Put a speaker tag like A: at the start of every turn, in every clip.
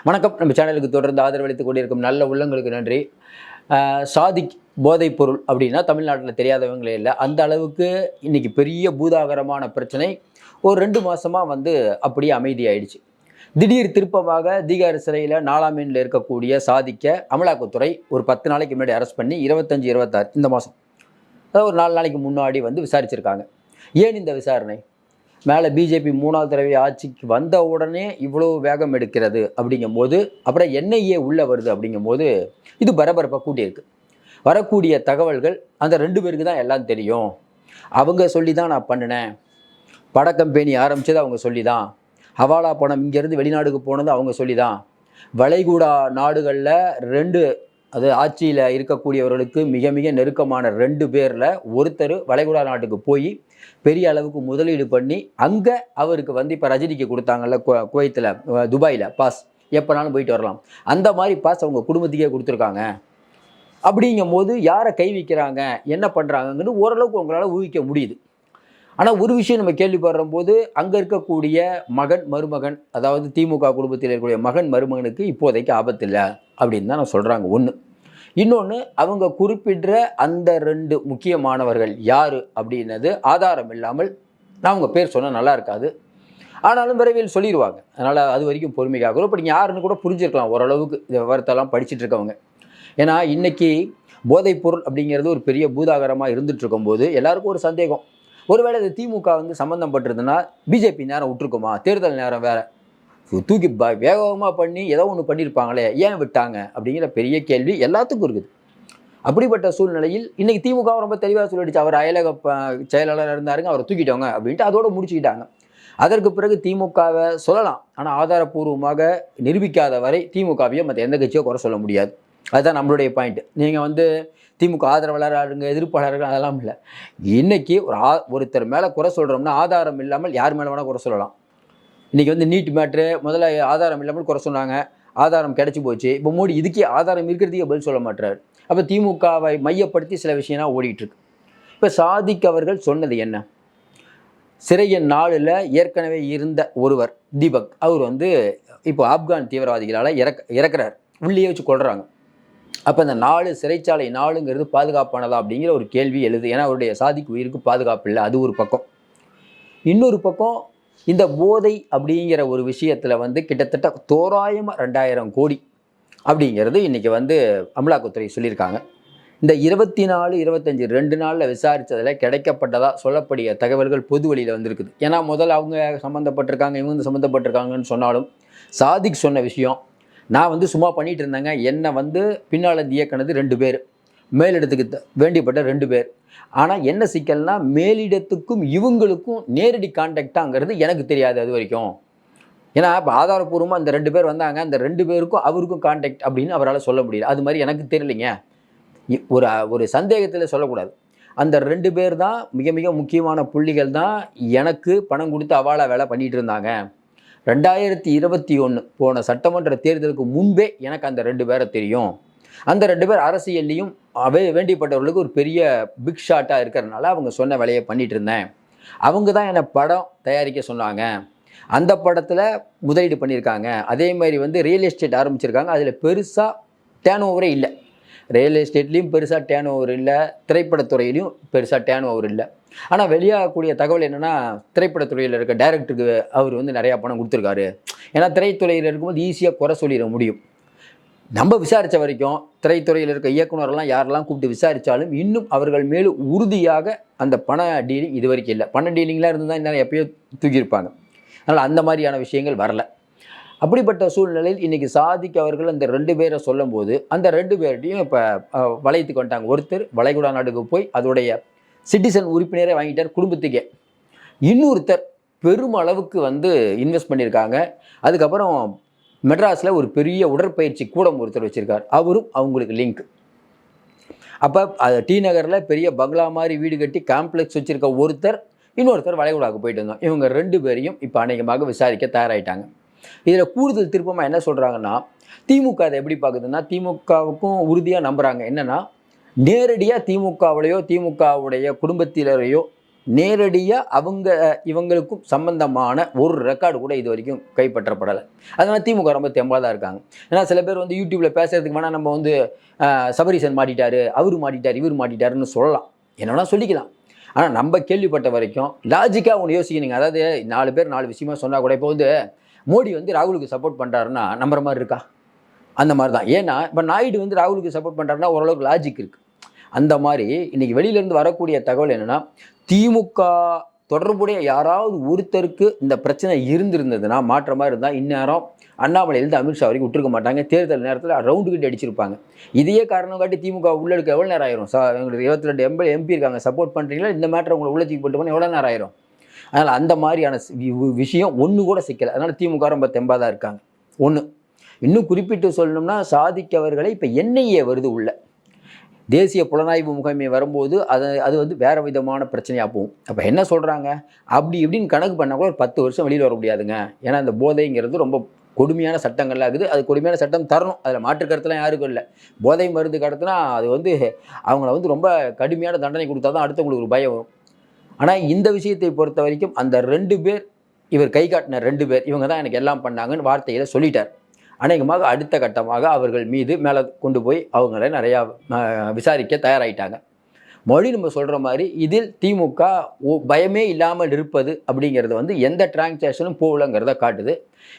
A: வணக்கம். நம்ம சேனலுக்கு தொடர்ந்து ஆதரவளித்துக் கொண்டிருக்கும் நல்ல உள்ளங்களுக்கு நன்றி. சாதிக் போதைப் பொருள் அப்படின்னா தமிழ்நாட்டில் தெரியாதவங்களே இல்லை. அந்த அளவுக்கு இன்னைக்கு பெரிய பூதாகரமான பிரச்சனை. ஒரு ரெண்டு மாதமாக வந்து அப்படியே அமைதியாயிடுச்சு. திடீர் திருப்பமாக தீகார் சிறையில் நாலாம் எண்ணில் இருக்கக்கூடிய சாதிக்க அமலாக்கத்துறை ஒரு பத்து நாளைக்கு முன்னாடி அரெஸ்ட் பண்ணி இருபத்தஞ்சி இருபத்தாறு இந்த மாதம் அதாவது ஒரு நாலு நாளைக்கு முன்னாடி வந்து விசாரிச்சிருக்காங்க. ஏன் இந்த விசாரணை? மேலே பிஜேபி மூணாவது தடவை ஆட்சிக்கு வந்த உடனே இவ்வளோ வேகம் எடுக்கிறது அப்படிங்கும்போது அப்புறம் என்ஐஏ உள்ளே வருது அப்படிங்கும்போது இது பரபரப்பாக கூட்டியிருக்கு. வரக்கூடிய தகவல்கள் அந்த ரெண்டு பேருக்கு தான் எல்லாம் தெரியும். அவங்க சொல்லி தான் நான் பண்ணினேன். பட கம்பெனி ஆரம்பித்தது அவங்க சொல்லி தான் ஹவாலா பணம் இங்கேருந்து வெளிநாடுக்கு போனது அவங்க சொல்லி தான் வளைகுடா நாடுகளில் ரெண்டு அது ஆட்சியில் இருக்கக்கூடியவர்களுக்கு மிக மிக நெருக்கமான ரெண்டு பேரில் ஒருத்தர் வளைகுடா நாட்டுக்கு போய் பெரிய அளவுக்கு முதலீடு பண்ணி அங்கே அவருக்கு வந்து இப்போ ரஜினிக்கு கொடுத்தாங்கல்ல குவைத்தில் துபாயில் பாஸ் எப்போனாலும் போயிட்டு வரலாம். அந்த மாதிரி பாஸ் அவங்க குடும்பத்துக்கே கொடுத்துருக்காங்க. அப்படிங்கும்போது யாரை கை வைக்கிறாங்க என்ன பண்ணுறாங்கன்னு ஓரளவுக்கு உங்களால் ஊகிக்க முடியுது. ஆனால் ஒரு விஷயம் நம்ம கேள்விப்படுற போது அங்கே இருக்கக்கூடிய மகன் மருமகன் அதாவது திமுக குடும்பத்தில் இருக்கக்கூடிய மகன் மருமகனுக்கு இப்போதைக்கு ஆபத்து இல்லை அப்படின்னு தான் நான் சொல்கிறாங்க ஒன்று இன்னொன்று அவங்க குறிப்பிடுற அந்த ரெண்டு முக்கியமானவர்கள் யார் அப்படின்னது ஆதாரம் இல்லாமல் நான் அவங்க பேர் சொன்னால் நல்லா இருக்காது. ஆனாலும் விரைவில் சொல்லிடுவாங்க அதனால் அது வரைக்கும் பொறுமைக்காக இப்போ நீங்கள் யாருன்னு கூட புரிஞ்சிருக்கலாம் ஓரளவுக்கு இந்த விவரத்தெல்லாம் படிச்சுட்டு இருக்கவங்க. ஏன்னா இன்றைக்கி போதைப்பொருள் அப்படிங்கிறது ஒரு பெரிய பூதாகரமாக இருந்துட்டு இருக்கும்போது எல்லாருக்கும் ஒரு சந்தேகம். ஒருவேளை இது திமுக வந்து சம்மந்தம் பட்டிருந்ததுன்னா பிஜேபி நேரம் விட்டுருக்குமா? தேர்தல் நேரம் வேறு. தூக்கி ப- வேகமாக பண்ணி ஏதோ ஒன்று பண்ணியிருப்பாங்களே ஏன் விட்டாங்க அப்படிங்கிற பெரிய கேள்வி எல்லாத்துக்கும் இருக்குது. அப்படிப்பட்ட சூழ்நிலையில் இன்னைக்கு திமுக ரொம்ப தெளிவாக சொல்லிடுச்சு. அவர் அயலக செயலாளர் இருந்தாருங்க அவரை தூக்கிட்டவங்க அப்படின்ட்டு அதோட முடிச்சுக்கிட்டாங்க. அதற்கு பிறகு திமுகவை சொல்லலாம். ஆனால் ஆதாரப்பூர்வமாக நிரூபிக்காத வரை திமுகவையும் மற்ற எந்த கட்சியோ குறை சொல்ல முடியாது. அதுதான் நம்மளுடைய பாயிண்ட் நீங்கள் வந்து திமுக ஆதரவாளராருங்க எதிர்ப்பாளர்கள் அதெல்லாம் இல்லை. இன்றைக்கி ஒரு ஆ ஒருத்தர் மேலே குறை சொல்கிறோம்னா ஆதாரம் இல்லாமல் யார் மேலே வேணால் குறை சொல்லலாம். இன்றைக்கி வந்து நீட் மேட்ரு முதல்ல ஆதாரம் இல்லாமல் குறை சொன்னாங்க. ஆதாரம் கிடைச்சி போச்சு. இப்போ மோடி இதுக்கே ஆதாரம் இருக்கிறதுக்கே பதில் சொல்ல மாட்டார் அப்போ திமுகவை மையப்படுத்தி சில விஷயம்லாம் ஓடிட்டுருக்கு. இப்போ சாதிக் அவர்கள் சொன்னது என்ன? சிறையின் நாளில் ஏற்கனவே இருந்த ஒருவர் தீபக் அவர் வந்து இப்போ ஆப்கான் தீவிரவாதிகளால் இறக்க இறக்குறார். உள்ளேயே வச்சு கொள்றாங்க அப்போ அந்த நாலு சிறைச்சாலை நாளுங்கிறது பாதுகாப்பானதா அப்படிங்கிற ஒரு கேள்வி எழுது. ஏன்னா அவருடைய சாதிக்கு உயிருக்கு பாதுகாப்பு இல்லை. அது ஒரு பக்கம். இன்னொரு பக்கம் இந்த போதை அப்படிங்கிற ஒரு விஷயத்தில் வந்து கிட்டத்தட்ட தோராயமாக ரெண்டாயிரம் கோடி அப்படிங்கிறது இன்றைக்கி வந்து அமலாக்கத்துறை சொல்லியிருக்காங்க. இந்த இருபத்தி நாலு இருபத்தஞ்சி ரெண்டு நாளில் விசாரித்ததில் கிடைக்கப்பட்டதாக சொல்லக்கூடிய தகவல்கள் பொது வழியில் வந்திருக்குது. ஏன்னா முதல்ல அவங்க சம்மந்தப்பட்டிருக்காங்க இவங்க வந்து சம்மந்தப்பட்டிருக்காங்கன்னு சொன்னாலும் சாதிக் சொன்ன விஷயம் நான் வந்து சும்மா பண்ணிகிட்டு இருந்தேங்க. என்னை வந்து பின்னால் இருந்து இயக்குனது ரெண்டு பேர். மேலிடத்துக்கு த- வேண்டியப்பட்ட ரெண்டு பேர். ஆனால் என்ன சிக்கல்னா மேலிடத்துக்கும் இவங்களுக்கும் நேரடி கான்டாக்டாங்கிறது எனக்கு தெரியாது அது வரைக்கும். ஏன்னா இப்போ ஆதாரபூர்வமாக அந்த ரெண்டு பேர் வந்தாங்க அந்த ரெண்டு பேருக்கும் அவருக்கும் கான்டாக்ட் அப்படின்னு அவரால் சொல்ல முடியல. அது மாதிரி எனக்கு தெரியலைங்க. இ- ஒரு ஒரு சந்தேகத்தில் சொல்லக்கூடாது. அந்த ரெண்டு பேர் தான் மிக மிக முக்கியமான புள்ளிகள் தான் எனக்கு பணம் கொடுத்து அவாளா வேலை பண்ணிகிட்டு இருந்தாங்க. ரெண்டாயிரத்தி இருபத்தி ஒன்று போன சட்டமன்ற தேர்தலுக்கு முன்பே எனக்கு அந்த ரெண்டு பேரை தெரியும். அந்த ரெண்டு பேர் அரசியல்லையும் அவே வேண்டியப்பட்டவர்களுக்கு ஒரு பெரிய பிக் ஷாட்டாக இருக்கிறதுனால அவங்க சொன்ன வேலையை பண்ணிகிட்டு இருந்தேன். அவங்க தான் என்னை படம் தயாரிக்க சொன்னாங்க. அந்த படத்தில் முதலீடு பண்ணியிருக்காங்க. அதே மாதிரி வந்து ரியல் எஸ்டேட் ஆரம்பிச்சிருக்காங்க. அதில் பெருசாக டேன் ஓவரே இல்லை. ரியல் எஸ்டேட்லேயும் பெருசாக டேன் ஓவர் இல்லை. திரைப்படத்துறையிலையும் பெருசாக டேன் ஓவர் இல்லை. ஆனால் வெளியாகக்கூடிய தகவல் என்னென்னா திரைப்படத்துறையில் இருக்க டைரக்டருக்கு அவர் வந்து நிறையா பணம் கொடுத்துருக்காரு. ஏன்னா திரைத்துறையில் இருக்கும்போது ஈஸியாக குறை சொல்லிட முடியும். நம்ம விசாரித்த வரைக்கும் திரைத்துறையில் இருக்க இயக்குனரெல்லாம் யாரெல்லாம் கூப்பிட்டு விசாரித்தாலும் இன்னும் அவர்கள் மேலும் உறுதியாக அந்த பண டீலிங் இது வரைக்கும் இல்லை. பண டீலிங்லாம் இருந்தால் இன்னும் எப்பயோ தூக்கியிருப்பாங்க. அதனால் அந்த மாதிரியான விஷயங்கள் வரல. அப்படிப்பட்ட சூழ்நிலையில் இன்றைக்கி சாதிக்கு அவர்கள் அந்த ரெண்டு பேரை சொல்லும்போது அந்த ரெண்டு பேர்ட்டையும் இப்போ வளையத்துக்கு வந்துட்டாங்க ஒருத்தர் வளைகுடா நாடுக்கு போய் அதோடைய சிட்டிசன் உறுப்பினரே வாங்கிட்டார் குடும்பத்துக்கே. இன்னொருத்தர் பெரும் அளவுக்கு வந்து இன்வெஸ்ட் பண்ணியிருக்காங்க. அதுக்கப்புறம் மெட்ராஸில் ஒரு பெரிய உடற்பயிற்சி கூடம் ஒருத்தர் வச்சுருக்கார். அவரும் அவங்களுக்கு லிங்க் அப்போ அது டி நகரில் பெரிய பங்களா மாதிரி வீடு கட்டி காம்ப்ளெக்ஸ் வச்சுருக்க ஒருத்தர் இன்னொருத்தர் வளைகுடாவுக்கு போயிட்டு வந்தோம் இவங்க ரெண்டு பேரையும் இப்போ அநேகமாக விசாரிக்க தயாராகிட்டாங்க இதில் கூடுதல் திருப்பமாக என்ன சொல்கிறாங்கன்னா திமுக அதை எப்படி பார்க்குதுன்னா திமுகவுக்கும் உறுதியாக நம்புகிறாங்க என்னென்னா நேரடியாக திமுகவுலையோ திமுகவுடைய குடும்பத்தினரையோ நேரடியாக அவங்க இவங்களுக்கும் சம்பந்தமான ஒரு ரெக்கார்டு கூட இது வரைக்கும் கைப்பற்றப்படலை. அதனால் திமுக ரொம்ப தெம்பாக தான் இருக்காங்க. ஏன்னா சில பேர் வந்து யூடியூப்பில் பேசுகிறதுக்கு வேணால் நம்ம வந்து சபரிசன் சபரீசன் மாட்டிட்டாரு அவர் மாட்டிட்டார் இவர் மாட்டிட்டாருன்னு சொல்லலாம். என்னென்னா சொல்லிக்கலாம். ஆனால் நம்ம கேள்விப்பட்ட வரைக்கும் லாஜிக்காக ஒன்று யோசிக்கணுங்க. அதாவது நாலு பேர் நாலு விஷயமா சொன்னால் கூட இப்போ வந்து மோடி வந்து ராகுலுக்கு சப்போர்ட் பண்ணுறாருன்னா நம்புற மாதிரி இருக்கா? அந்த மாதிரி தான். ஏன்னா இப்போ நாயுடு வந்து ராகுலுக்கு சப்போர்ட் பண்ணுறாருன்னா ஓரளவுக்கு லாஜிக் இருக்குது அந்த மாதிரி இன்னைக்கு வெளியிலேருந்து வரக்கூடிய தகவல் என்னென்னா திமுக தொடர்புடைய யாராவது ஒருத்தருக்கு இந்த பிரச்சனை இருந்திருந்ததுன்னா மாற்ற மாதிரி இருந்தால் இந்நேரம் அண்ணாமலையிலேருந்து அமித்ஷா வரைக்கும் விட்டுருக்க மாட்டாங்க. தேர்தல் நேரத்தில் ரவுண்டு கிட்ட அடிச்சிருப்பாங்க. இதையே காரணம் காட்டி திமுக உள்ள எடுக்க எவ்வளோ நேரம் ஆயிரும்? சார் எங்களுக்கு இருபத்தி ரெண்டு எம்பி எம்பி இருக்காங்க. சப்போர்ட் பண்ணுறீங்களா இந்த மேட்டரை உங்களை உள்ள தூக்கி போட்டு போனால் எவ்வளோ நேரம் ஆயிரும்? அதனால் அந்த மாதிரியான வி- விஷயம் ஒன்று கூட சிக்கலை. அதனால் திமுக ரொம்ப தெம்பாக தான் இருக்காங்க. ஒன்று இன்னும் குறிப்பிட்டு சொல்லணும்னா சாதிக்கவர்களை இப்போ என்ஐஏ வருது உள்ள. தேசிய புலனாய்வு முகமை வரும்போது அது அது வந்து வேறு விதமான பிரச்சனையாக போகும். அப்போ என்ன சொல்கிறாங்க அப்படி இப்படின்னு கணக்கு பண்ணால் கூட ஒரு பத்து வருஷம் வெளியில் வர முடியாதுங்க. ஏன்னா அந்த போதைங்கிறது ரொம்ப கொடுமையான சட்டங்கள்லாம் இருக்குது. அது கொடுமையான சட்டம் தரணும். அதில் மாற்று கருத்துலாம் யாருக்கும் இல்லை. போதை மருந்து கடத்தினா அது வந்து அவங்கள வந்து ரொம்ப கடுமையான தண்டனை கொடுத்தா தான் அடுத்தவங்களுக்கு ஒரு பயம் வரும். ஆனால் இந்த விஷயத்தை பொறுத்த வரைக்கும் அந்த ரெண்டு பேர் இவர் கை காட்டின ரெண்டு பேர் இவங்க தான் எனக்கு எல்லாம் பண்ணாங்கன்னு வார்த்தையில் சொல்லிட்டார். அநேகமாக அடுத்த கட்டமாக அவர்கள் மீது மேலே கொண்டு போய் அவங்கள நிறையா விசாரிக்க தயாராகிட்டாங்க மொழி நம்ம சொல்கிற மாதிரி இதில் திமுக பயமே இல்லாமல் இருப்பது அப்படிங்கிறது வந்து எந்த டிரான்சாக்ஷனும் போகலங்கிறத காட்டுது.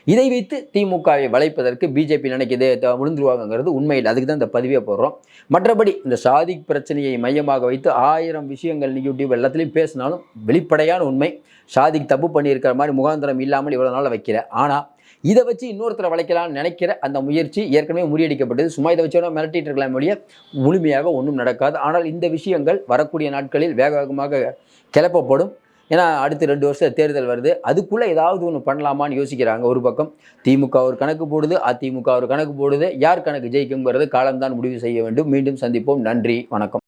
A: இதை வைத்து திமுகவை வளைப்பதற்கு பிஜேபி நினைக்கிது த- விழுந்துருவாங்கங்கிறது உண்மையில். அதுக்கு தான் இந்த பதிவே போடுறோம். மற்றபடி இந்த சாதிக் பிரச்சனையை மையமாக வைத்து ஆயிரம் விஷயங்கள் நீ யூடியூப் எல்லாத்துலேயும் பேசினாலும் வெளிப்படையான உண்மை. சாதிக்கு தப்பு பண்ணியிருக்கிற மாதிரி முகாந்திரம் இல்லாமல் இவ்வளோ நாள் வைக்கிற ஆனால் இதை வச்சு இன்னொருத்தரை வளைக்கலாம்னு நினைக்கிற அந்த முயற்சி ஏற்கனவே முறியடிக்கப்பட்டது. சும்மா இதை வச்சோட மிரட்டிட்டு இருக்கலாம் ஒழிய முழுமையாக ஒன்றும் நடக்காது. ஆனால் இந்த விஷயங்கள் வரக்கூடிய நாட்களில் வேக வேகமாக கிளப்பப்படும். ஏன்னா அடுத்து ரெண்டு வருஷம் தேர்தல் வருது. அதுக்குள்ளே ஏதாவது ஒன்று பண்ணலாமான்னு யோசிக்கிறாங்க ஒரு பக்கம். திமுக ஒரு கணக்கு போடுது அதிமுக ஒரு கணக்கு போடுது. யார் கணக்கு ஜெயிக்குங்கிறது காலம்தான் முடிவு செய்ய வேண்டும். மீண்டும் சந்திப்போம். நன்றி வணக்கம்.